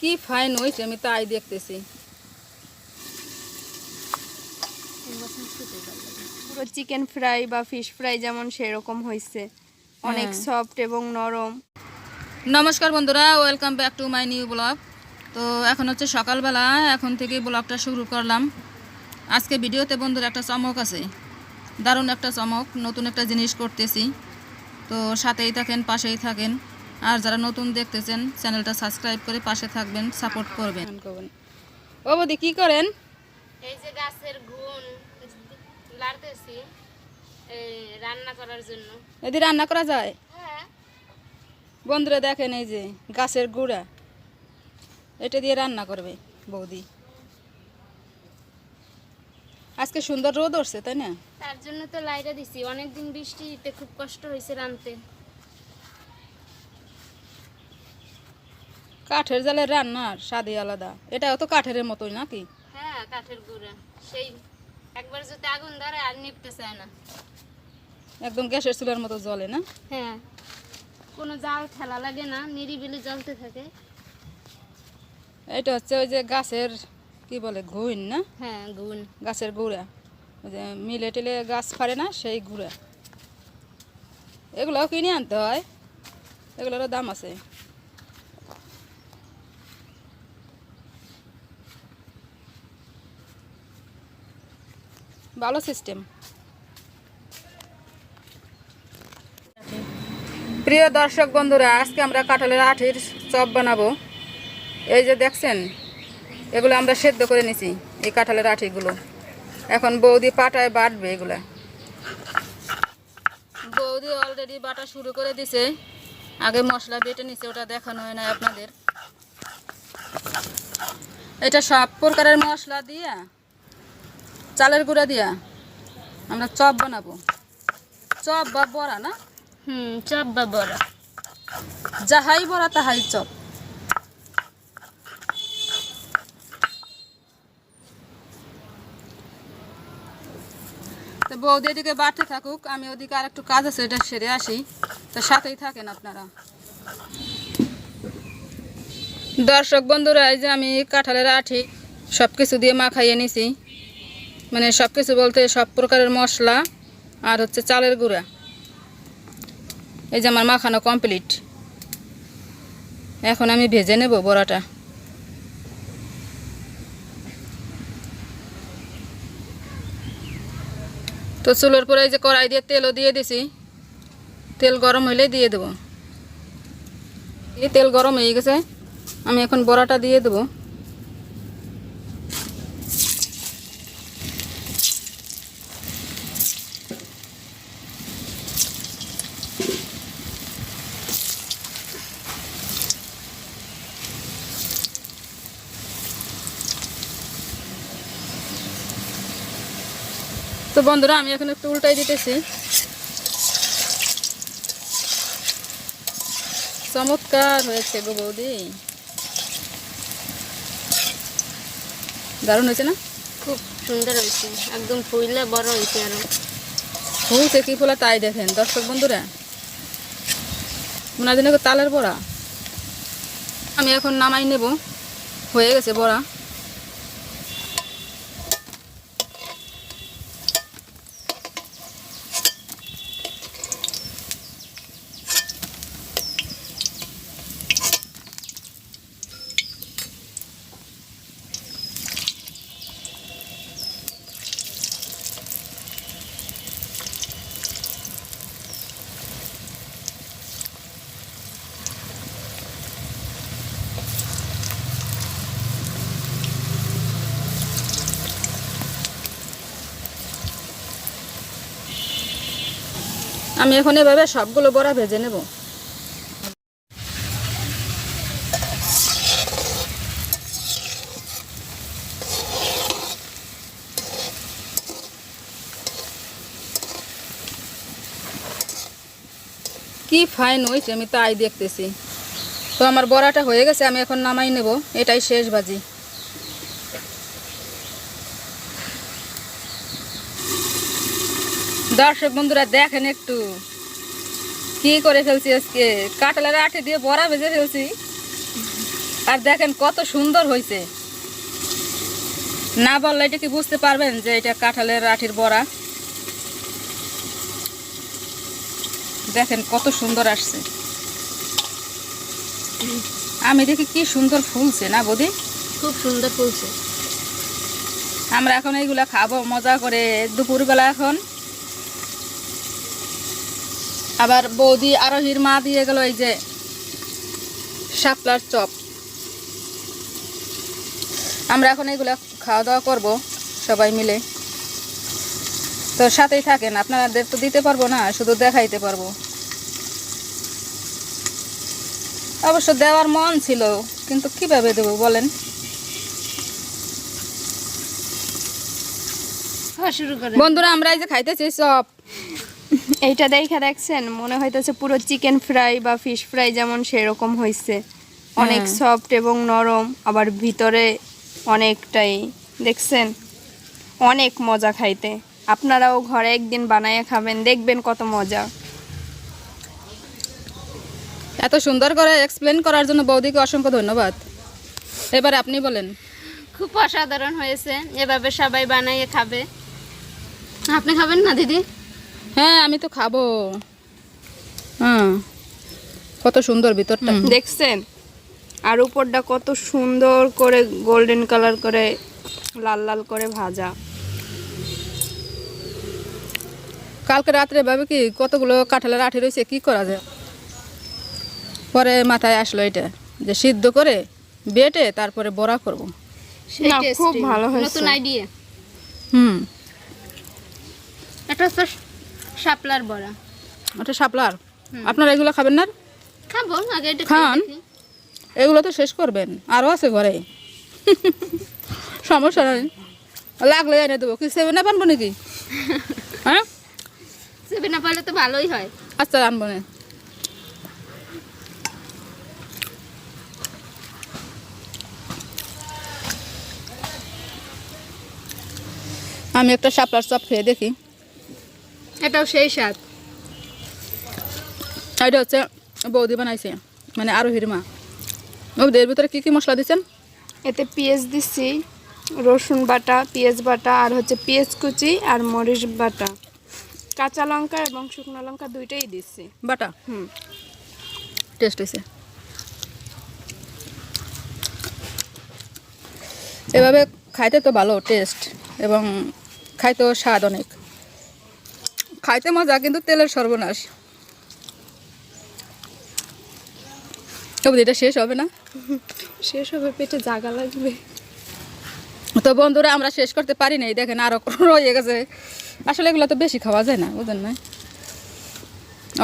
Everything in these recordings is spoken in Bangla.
কি ফাইন হয়েছে আমি তাই দেখতেছি। পুরো চিকেন ফ্রাই বা ফিশ ফ্রাই যেমন সেরকম হয়েছে। অনেক হ্যাঁ। সফট এবং নরম। নমস্কার বন্ধুরা welcome back to my new blog তো এখন হচ্ছে সকালবেলা এখন থেকে ব্লগটা শুরু করলাম। আজকে ভিডিওতে বন্ধুর একটা চমক আছে। দারুণ একটা চমক নতুন একটা জিনিস করতেছি। তো সাথেই থাকেন পাশেই থাকেন। আর যারা নতুন দেখতেছেন চ্যানেলটা সাবস্ক্রাইব করে পাশে থাকবেন সাপোর্ট করবেন। ও বৌদি কী করেন? এই যে গাছের গুণ লাড়তেছি এই রান্না করার জন্য। এদি রান্না করা যায়? হ্যাঁ। বন্ধুরা দেখেন এই যে গাছের গুঁড়া। এটা দিয়ে রান্না করবে বৌদি। আজকে সুন্দর রোদ উঠছে তাই না? তার জন্য তো লাইটা দিছি। অনেকদিন বৃষ্টিতে খুব কষ্ট হয়েছে রানতে কাঠের জালের রান্নার স্বাদই আলাদা। এটাও তো কাঠের মতোই নাকি? হ্যাঁ কাঠের গুঁড়া। সেই একবার যদি আগুন ধরে আর নিপতে চায় না। একদম গ্যাসের চুলার মতো জ্বলে না? হ্যাঁ কোনো জাল ঠেলা লাগে না নিরিবিলি জ্বলতে থাকে। এটা হচ্ছে ওই যে গাছের কি বলে ঘুইন না? হ্যাঁ গুণ গাছের গুঁড়া। ওই যে মিলে টিলে গাছ ফাড়ে না সেই গুঁড়া। এগুলোও কিনে আনতে হয়। এগুলোরও দাম আছে। ভালো সিস্টেম। প্রিয় দর্শক বন্ধুরা, আজকে আমরা কাঁঠালের আঠির চপ বানাবো। এই যে দেখছেন, এগুলো আমরা সেদ্ধ করে নিছি, এই কাঁঠালের আঠিগুলো। এখন বৌদি পাটায় বাটবে এগুলা। বৌদি অলরেডি বাটা শুরু করে দিছে। আগে মশলা বেটে নিছে, ওটা দেখানো হয় না আপনাদের। এটা সব প্রকারের মশলা দিয়া চালের গুঁড়া দিয়া আমরা চপ বানাবো। চপ বা বড়া না? হুম চপ বা বড়া। যাহাই বড়া তাহাই চপ। তো বৌদি এদিকে বাড়তে থাকুক আমি ওদিকে আর একটু কাজ আছে এটা সেরে আসি। তো সাথেই থাকেন আপনারা। দর্শক বন্ধুরা এই যে আমি কাঁঠালের আঠি সব কিছু দিয়ে মাখাইয়ে নিছি। মানে সব কিছু বলতে সব প্রকারের মশলা আর হচ্ছে চালের গুঁড়া। এই যে আমার মাখানো কমপ্লিট এখন আমি ভেজে নেব বড়াটা। তো চুলোর পরে এই যে কড়াই দিয়ে তেলও দিয়ে দিছি। তেল গরম হইলে দিয়ে দেবো। এই তেল গরম হয়ে গেছে। আমি এখন বড়াটা দিয়ে দেবো। বন্ধুরা আমি এখন একটু উল্টাই দিতেছি। চমৎকার হয়েছে গো বৌদি। দারুণ হয়েছে না? খুব সুন্দর হয়েছে একদম ফুইলে বড় হয়েছে আরও। হয়েছে কি ফোলা তাই দেখেন দর্শক বন্ধুরা। মনে হয় তালের বড়া। আমি এখন নামাই নেব হয়ে গেছে বড়া। আমি এখন এভাবে সবগুলো বড়া ভেজে নেব। কি ফাইন হয়েছে আমি তাই দেখতেছি। তো আমার বড়াটা হয়ে গেছে, আমি এখন নামাই নেব, এটাই শেষ বাজি দর্শক বন্ধুরা দেখেন একটু। কি করে ফেলছি আজকে? কাঁঠালের আঠে দিয়ে বড়া ভেজে ফেলছি। আর দেখেন কত সুন্দর হয়েছে না বললে এটা কি বুঝতে পারবেন যে এটা কাঁঠালের আঠির বড়া? দেখেন কত সুন্দর আসছে। আমি দেখি কি সুন্দর ফুলছে না বৌদি? খুব সুন্দর ফুলছে। আমরা এখন এইগুলা খাব মজা করে। দুপুরবেলা এখন আবার বৌদি আরোহীর মা দিয়ে গেল এই যে শাপলার চপ। আমরা এখন এইগুলা খাওয়া দাওয়া করব সবাই মিলে। তো সাথেই থাকেন আপনাদের তো দিতে পারব না শুধু দেখাইতে পারব। অবশ্য দেওয়ার মন ছিল কিন্তু কীভাবে দেবো বলেন? বন্ধুরা আমরা এই যে খাইতেছি চপ। এইটা দেখে দেখছেন? মনে হইতেছে পুরো চিকেন ফ্রাই বা ফিশ ফ্রাই যেমন সেরকম হয়েছে অনেক হ্যাঁ। সফট এবং নরম আবার ভিতরে অনেকটাই দেখছেন? অনেক মজা খাইতে। আপনারাও ঘরে একদিন বানায় খাবেন দেখবেন কত মজা। এত সুন্দর করে এক্সপ্লেন করার জন্য বৌদিকে অসংখ্য ধন্যবাদ। এবার আপনি বলেন। খুব অসাধারণ হয়েছে। এভাবে সবাই বানাইয়ে খাবে। আপনি খাবেন না দিদি? হ্যাঁ আমি তো খাব। হ্যাঁ কত সুন্দর ভিতরটা। দেখছেন? আর উপরটা কত সুন্দর করে গোল্ডেন কালার করে লাল লাল করে ভাজা। কালকে রাত্রে ভাবে কি কতগুলো কাঁঠালের আঠি রয়েছে কি করা যায়? পরে মাথায় আসলো এটা যে সিদ্ধ করে বেটে তারপরে বড়া করব। খুব ভালো হয়েছে। নতুন আইডিয়া হুম। এটা শাপলার বড়া। ওটা শাপলার? আপনারা এগুলো খাবেন না? খাব আগে এটা খান। এগুলো তো শেষ করবেন আরও আছে ঘরে। সমস্যা নেই। লাগলে এনে দেবো। কি সেভেন আপ আনব নাকি? হ্যাঁ? সেভেন আপ হলে তো ভালোই হয়। আচ্ছা আনব না। আমি একটা শাপলার চপ খেয়ে দেখি। এটাও সেই স্বাদ। এটা হচ্ছে বৌদি বানাইছে মানে আরও হিরমা বৌদি এর ভিতরে কি কি মশলা দিচ্ছেন? এতে পেঁয়াজ দিচ্ছি রসুন বাটা পেঁয়াজ বাটা আর হচ্ছে পেঁয়াজ কুচি আর মরিচ বাটা। কাঁচা লঙ্কা এবং শুকনো লঙ্কা দুইটাই দিচ্ছি। বাটা? হুম। টেস্ট হয়েছে। এভাবে খাইতে তো ভালো টেস্ট এবং খাইতেও স্বাদ অনেক। খাইতে মজা কিন্তু তেলের সর্বনাশ। তবে এটা শেষ হবে না? শেষ হবে পেটে জাগা লাগবে। তো বন্ধুরা আমরা শেষ করতে পারি নাই। দেখেন আরও রয়ে গেছে। আসলে এগুলো তো বেশি খাওয়া যায় না বুঝলেন না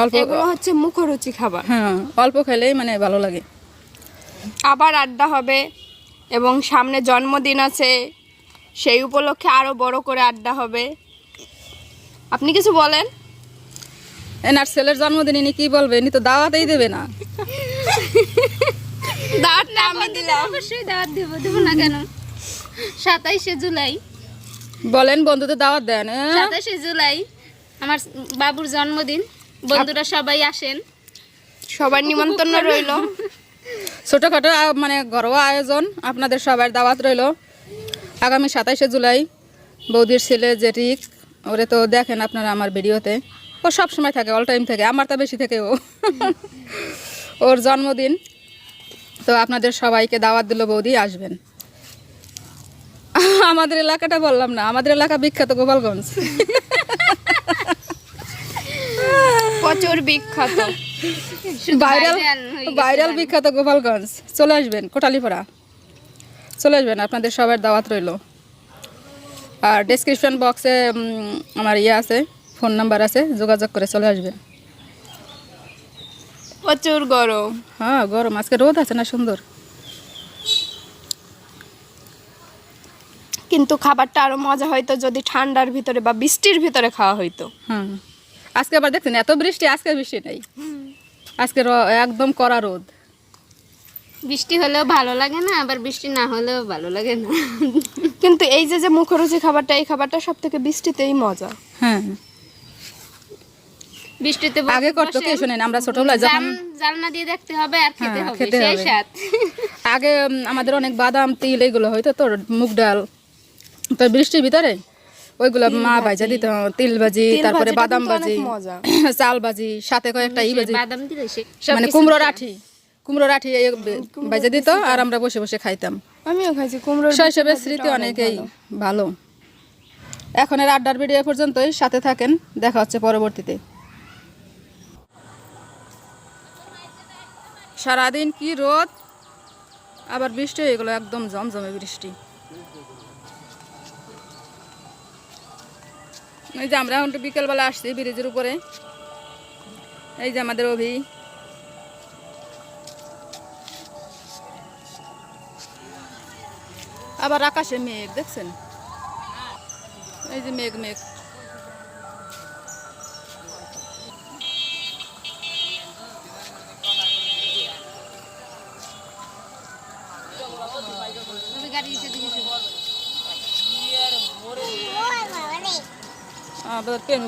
অল্প এগুলো হচ্ছে মুখরুচি খাবার। হ্যাঁ অল্প খেলেই মানে ভালো লাগে। আবার আড্ডা হবে এবং সামনে জন্মদিন আছে সেই উপলক্ষে আরও বড় করে আড্ডা হবে। আপনি কিছু বলেন। এনার ছেলের জন্মদিন ইনি কি বলবে? ইনি তো দাওয়াতেই দেবে না। দাঁড়টা আমি দিলাম অবশ্যই দাওয়াত দেব দেবো না কেন? সাতাইশে জুলাই। বলেন বন্ধুদের দাওয়াত দেন? সাতাশে জুলাই আমার বাবুর জন্মদিন। বন্ধুরা সবাই আসেন। সবার নিমন্ত্রণ রইল। ছোটোখাটো মানে ঘরোয়া আয়োজন আপনাদের সবার দাওয়াত রইল। আগামী সাতাইশে জুলাই বৌদির ছেলে জেঠিক ওরে তো দেখেন আপনারা আমার ভিডিওতে। ও সব সময় থাকে অল টাইম থাকে আমার তো বেশি থাকে ও। ওর জন্মদিন তো আপনাদের সবাইকে দাওয়াত দিল বৌদি আসবেন। আমাদের এলাকাটা বললাম না আমাদের এলাকা বিখ্যাত গোপালগঞ্জ। প্রচুর বিখ্যাত। Viral viral. বিখ্যাত গোপালগঞ্জ। চলে আসবেন কোটালিপাড়া। চলে আসবেন আপনাদের সবার দাওয়াত রইল। আর ডেসক্রিপশন বক্সে আমার ইয়ে আছে ফোন নাম্বার আছে যোগাযোগ করে চলে আসবে। প্রচুর গরম। হ্যাঁ গরম। আজকে রোদ আছে না সুন্দর? কিন্তু খাবারটা আরও মজা হয়তো যদি ঠান্ডার ভিতরে বা বৃষ্টির ভিতরে খাওয়া হইতো। হ্যাঁ। আজকে আবার দেখছেন এত বৃষ্টি আজকে বৃষ্টি নেই। আজকে একদম কড়া রোদ। বৃষ্টি হলেও ভালো লাগে না আবার বৃষ্টি না হলেও ভালো লাগে না। কিন্তু এই যে যে মুখরুচি খাবারটা এই খাবারটা সব থেকে বৃষ্টিতেই মজা। হ্যাঁ। বৃষ্টিতে আগে করতো কে শোনেন আমরা ছোটবেলায় যখন জালনা দিয়ে দেখতে হবে আর খেতে হ্যাঁ, হবে সেই স্বাদ। আগে আমাদের অনেক বাদাম তিল এগুলো হয়তো তোর মুগ ডাল। তো বৃষ্টির ভিতরে ওইগুলো মা ভাজা। দিত তিল ভাজি তারপরে বাদাম ভাজি চাল ভাজি সাথে কয়েকটা ই ভাজি। বাদাম দিলে মানে কুমড়ো রাঠি কুমড়ো রাঠি দিত আর আমরা বসে বসে খাইতাম। আমিও খাইছি কুমড়োর শৈশবের স্মৃতি অনেকেই ভালো। এখনের আড্ডার ভিডিও পর্যন্তই সাথে থাকেন দেখা হচ্ছে পরবর্তীতে। সারাদিন কি রোদ? আবার বৃষ্টি হয়ে গেলো একদম জমজমে বৃষ্টি। এই যে আমরা এখন বিকেলবেলা আসছি ব্রিজের উপরে। এই যে আমাদের অভি। আবার আকাশে মেঘ দেখছেন? এই যে মেঘ মেঘ। আবার পেনু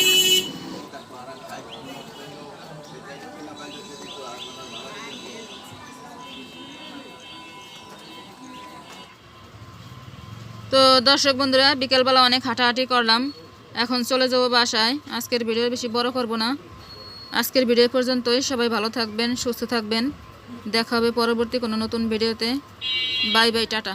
তো দর্শক বন্ধুরা, বিকেলবেলা অনেক হাঁটাহাঁটি করলাম। এখন চলে যাব বাসায়। আজকের ভিডিও বেশি বড় করব না। আজকের ভিডিও পর্যন্তই। সবাই ভালো থাকবেন, সুস্থ থাকবেন। দেখা হবে পরবর্তী কোনো নতুন ভিডিওতে। Bye bye, tata.